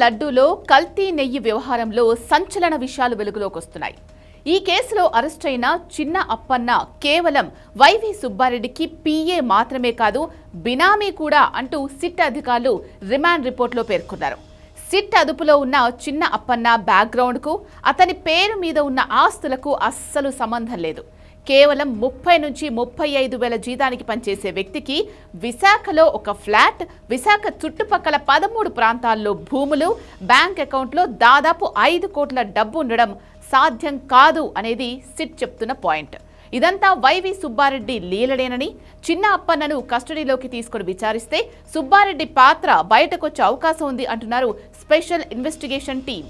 లడ్డూలో కల్తీ నెయ్యి వ్యవహారంలో సంచలన విషయాలు వెలుగులోకి వస్తున్నాయి. ఈ కేసులో అరెస్ట్ అయిన చిన్న అప్పన్న కేవలం వైవి సుబ్బారెడ్డికి పీఏ మాత్రమే కాదు బినామీ కూడా అంటూ సిట్ అధికారులు రిమాండ్ రిపోర్ట్లో పేర్కొన్నారు. సిట్ అదుపులో ఉన్న చిన్న అప్పన్న బ్యాక్గ్రౌండ్కు అతని పేరు మీద ఉన్న ఆస్తులకు అస్సలు సంబంధం లేదు. కేవలం ముప్పై నుంచి ముప్పై ఐదు వేల జీతానికి పనిచేసే వ్యక్తికి విశాఖలో ఒక ఫ్లాట్ విశాఖ చుట్టుపక్కల పదమూడు ప్రాంతాల్లో భూములు బ్యాంక్ అకౌంట్లో దాదాపు ఐదు కోట్ల డబ్బు ఉండడం సాధ్యం కాదు అనేది సిట్ చెప్తున్న పాయింట్. ఇదంతా వైవి సుబ్బారెడ్డి లీలడేనని చిన్న అప్పన్నను కస్టడీలోకి తీసుకుని విచారిస్తే సుబ్బారెడ్డి పాత్ర బయటకొచ్చే అవకాశం ఉంది అంటున్నారు special investigation team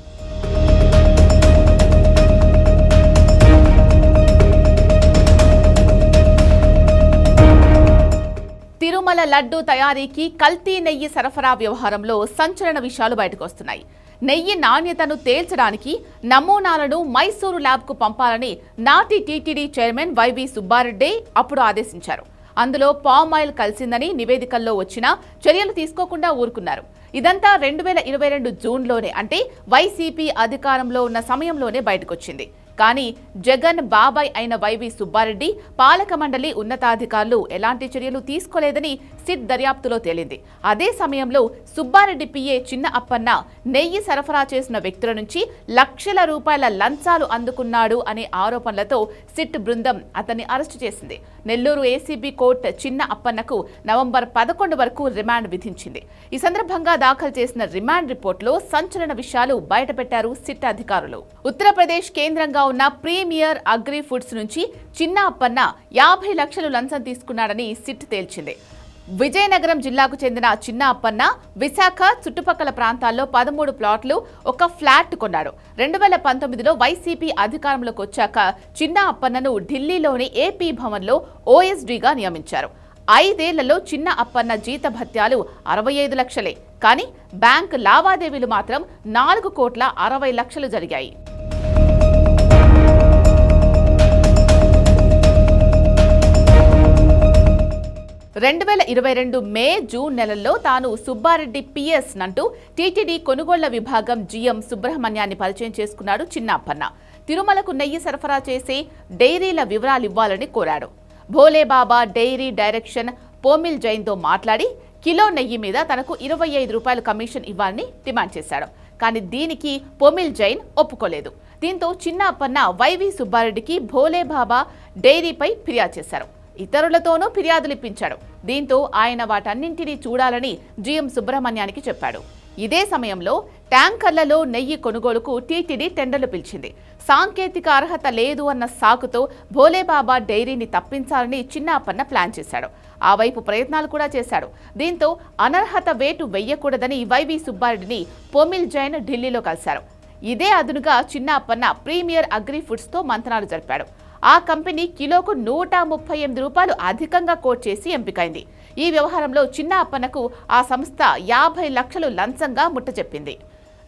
Tirumala laddu తయారీకి కల్తీ నెయ్యి సరఫరా వ్యవహారంలో సంచలన విషయాలు బయటకు వస్తున్నాయి నెయ్యి నాణ్యతను తేల్చడానికి నమూనాలను మైసూరు ల్యాబ్కు పంపాలని నాటి టీటీడీ చైర్మన్ వైవి సుబ్బారెడ్డి అప్పుడు ఆదేశించారు. అందులో పామ్ ఆయిల్ కలిసిందని నివేదికల్లో వచ్చినా చర్యలు తీసుకోకుండా ఊరుకున్నారు. ఇదంతా రెండు వేల ఇరవై రెండు జూన్లోనే అంటే వైసీపీ అధికారంలో ఉన్న సమయంలోనే బయటకొచ్చింది. కానీ జగన్ బాబాయ్ అయిన వైవి సుబ్బారెడ్డి పాలక మండలి ఉన్నతాధికారులు ఎలాంటి చర్యలు తీసుకోలేదని సిట్ దర్యాప్తులో తేలింది. అదే సమయంలో సుబ్బారెడ్డి పిఏ చిన్న అప్పన్న నెయ్యి సరఫరా చేసిన వ్యక్తుల నుంచి లక్షల రూపాయల లంచాలు అందుకున్నాడు అనే ఆరోపణలతో సిట్ బృందం అతన్ని అరెస్టు చేసింది. నెల్లూరు ఏసీబీ కోర్టు చిన్న అప్పన్నకు నవంబర్ పదకొండు వరకు రిమాండ్ విధించింది. ఈ సందర్భంగా దాఖలు చేసిన రిమాండ్ రిపోర్టులో సంచలన విషయాలు బయటపెట్టారు సిట్ అధికారులు. ఉత్తరప్రదేశ్ కేంద్రంగా ఉన్న ప్రీమియర్ అగ్రి ఫుడ్స్ నుంచి చిన్న అప్పన్న యాభై లక్షలు లంచం తీసుకున్నాడని సిట్ తేల్చింది. విజయనగరం జిల్లాకు చెందిన చిన్న అప్పన్న విశాఖ చుట్టుపక్కల ప్రాంతాల్లో పదమూడు ప్లాట్లు ఒక ఫ్లాట్ కొన్నాడు. రెండు వేల పంతొమ్మిదిలో వైసీపీ అధికారంలోకి వచ్చాక చిన్న అప్పన్నను ఢిల్లీలోని ఏపీ భవన్లో ఓఎస్డీగా నియమించారు. ఐదేళ్ళలో చిన్న అప్పన్న జీత భత్యాలు అరవై ఐదు లక్షలే. కానీ బ్యాంక్ లావాదేవీలు మాత్రం నాలుగు కోట్ల అరవై లక్షలు జరిగాయి. రెండు వేల ఇరవై రెండు మే జూన్ నెలల్లో తాను సుబ్బారెడ్డి పిఎస్ నంటూ టీటీడీ కొనుగోళ్ళ విభాగం జీఎం సుబ్రహ్మణ్యాన్ని పరిచయం చేసుకున్నాడు చిన్నప్పన్న తిరుమలకు నెయ్యి సరఫరా చేసే డైరీల వివరాలు ఇవ్వాలని కోరాడు. భోలేబాబా డైరీ డైరెక్షన్ పోమిల్ జైన్తో మాట్లాడి కిలో నెయ్యి మీద తనకు ఇరవై ఐదు రూపాయలు కమిషన్ ఇవ్వాలని డిమాండ్ చేశాడు. కానీ దీనికి పొమిల్ జైన్ ఒప్పుకోలేదు. దీంతో చిన్న అప్పన్న వైవి సుబ్బారెడ్డికి భోలేబాబా డైరీపై ఫిర్యాదు చేశారు. ఇతరులతోనూ ఫిర్యాదులు ఇప్పించాడు దీంతో ఆయన వాటన్నింటినీ చూడాలని జీఎం సుబ్రహ్మణ్యానికి చెప్పాడు. ఇదే సమయంలో ట్యాంకర్లలో నెయ్యి కొనుగోలుకు టీటీడీ టెండర్లు పిలిచింది. సాంకేతిక అర్హత లేదు అన్న సాకుతో భోలేబాబా డైరీని తప్పించాలని చిన్నాపన్న ప్లాన్ చేశాడు. ఆ వైపు ప్రయత్నాలు కూడా చేశాడు. దీంతో అనర్హత వేటు వెయ్యకూడదని వైవి సుబ్బారెడ్డిని పొమిల్ జైన్ ఢిల్లీలో కలిశారు. ఇదే అదునుగా చిన్నాపన్న ప్రీమియర్ అగ్రి ఫుడ్స్తో మంతనాలు జరిపాడు. ఆ కంపెనీ కిలోకు నూట ముప్పై ఎనిమిది రూపాయలు అధికంగా కోట్ చేసి ఎంపికైంది. ఈ వ్యవహారంలో చిన్న అప్పనకు ఆ సంస్థ యాభై లక్షలు లంచంగా ముట్టచెప్పింది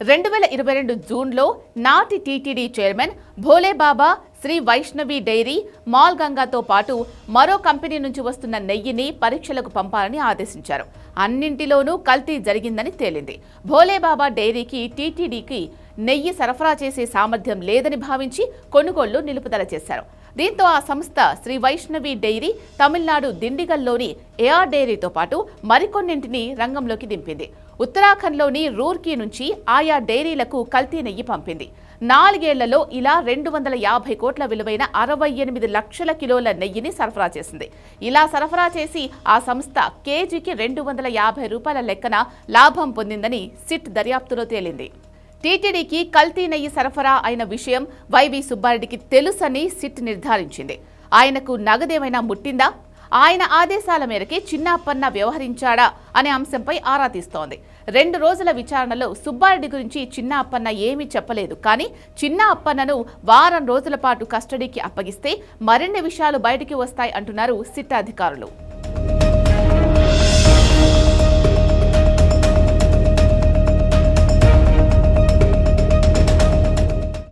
రెండు వేల ఇరవై రెండు జూన్లో నాటి TTD chairman Bholebaba Shri Vaishnavi dairy Mal గంగాతో పాటు మరో కంపెనీ నుంచి వస్తున్న నెయ్యిని పరీక్షలకు పంపాలని ఆదేశించారు. అన్నింటిలోనూ కల్తీ జరిగిందని తేలింది. భోలేబాబా డైరీకి టీటీడీకి నెయ్యి సరఫరా చేసే సామర్థ్యం లేదని భావించి కొనుగోళ్ళు నిలుపుదల చేశారు. దీంతో ఆ సంస్థ శ్రీ వైష్ణవి డైరీ తమిళనాడు దిండిగల్లోని ఏఆర్ డైరీతో పాటు మరికొన్నింటిని రంగంలోకి దింపింది. ఉత్తరాఖండ్లోని రూర్కీ నుంచి ఆయా డైరీలకు కల్తీ నెయ్యి పంపింది. నాలుగేళ్ళలో ఇలా రెండు వందల యాభై కోట్ల విలువైన అరవై ఎనిమిది లక్షల కిలోల నెయ్యిని సరఫరా చేసింది. ఇలా సరఫరా చేసి ఆ సంస్థ కేజీకి రెండు వందల యాభై రూపాయల లెక్కన లాభం పొందిందని సిట్ దర్యాప్తులో తేలింది. టీటీడీకి కల్తీ నెయ్యి సరఫరా అయిన విషయం వైవి సుబ్బారెడ్డికి తెలుసని సిట్ నిర్ధారించింది. ఆయనకు నగదేమైనా ముట్టిందా? ఆయన ఆదేశాల మేరకే చిన్నప్పన్న వ్యవహరించాడా అనే అంశంపై ఆరా తీస్తోంది. రెండు రోజుల విచారణలో సుబ్బారెడ్డి గురించి చిన్న అప్పన్న ఏమీ చెప్పలేదు. కానీ చిన్న అప్పన్నను వారం రోజుల పాటు కస్టడీకి అప్పగిస్తే మరిన్ని విషయాలు బయటికి వస్తాయి అంటున్నారు సిట్ అధికారులు.